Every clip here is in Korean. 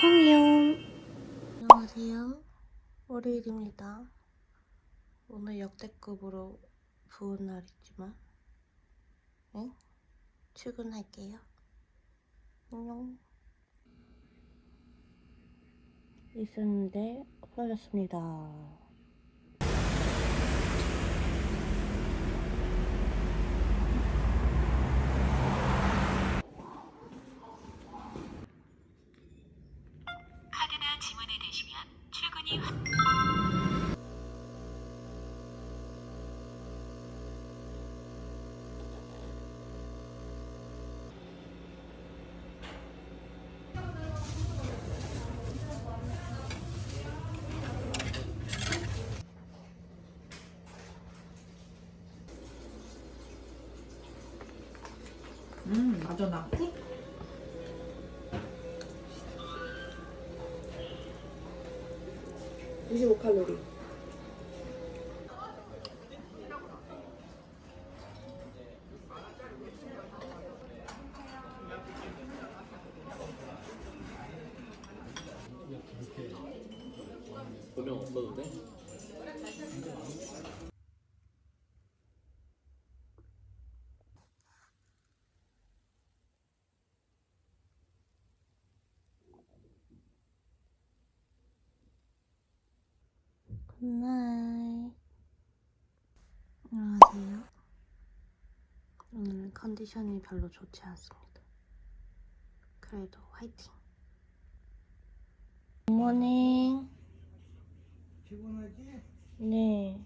콩이요. 안녕하세요. 월요일입니다. 오늘 역대급으로 부은 날이지만, 응? 출근할게요. 안녕. 있었는데 없어졌습니다. 카드나 지문을 대시면 출근이 확... 음 맞아 나 푸. 조명 없어도 돼? 굿나잇. 안녕하세요. 오늘 컨디션이 별로 좋지 않습니다. 그래도 화이팅. 굿모닝. 피곤하지? 네.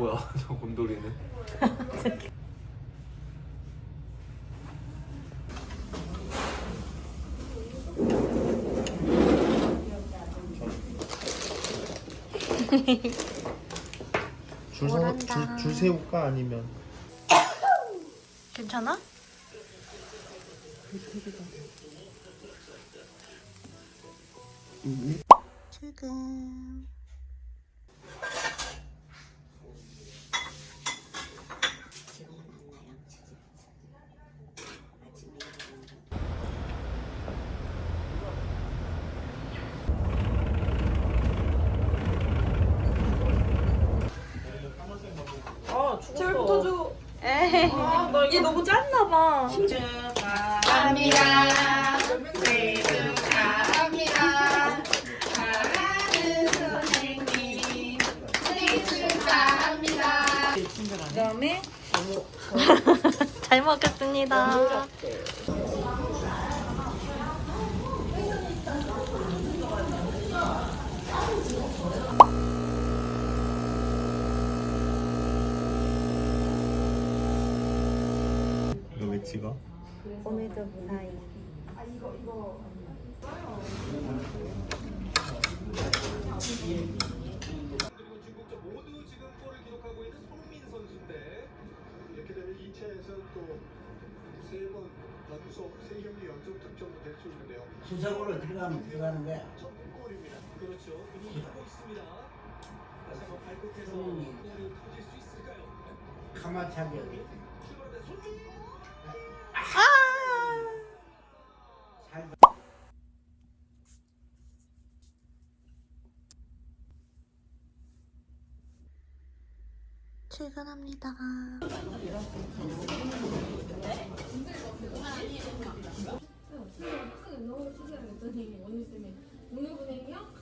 뭐야 저 곰돌이는? 줄, 서, 뭘한다. 줄, 줄 세울까 아니면 괜찮아? 출근. 줘. 아나 이게 너무 짧나 봐. 그다음에 잘 먹겠습니다. 이거 왜 찍어? 오늘도 무사히. 모두 지금 골을 기록하고 있는 손흥민 선수인데 이렇게 되면 2차에서 또세번 연속 세 경기 연속 득점도 될수 있는데요. 수석으로 들어가면 들어가는 거야. 첫 골입니다. 그렇죠. 그리 하고 있습니다. 다시 한번 발끝에서 손흥민. 골이 터질 수 있을까요? 카마차기 여기. 출발하는 손흥민. 잘 출근합니다. 너무 추세했더니 원희 쌤이 오늘 분행이요?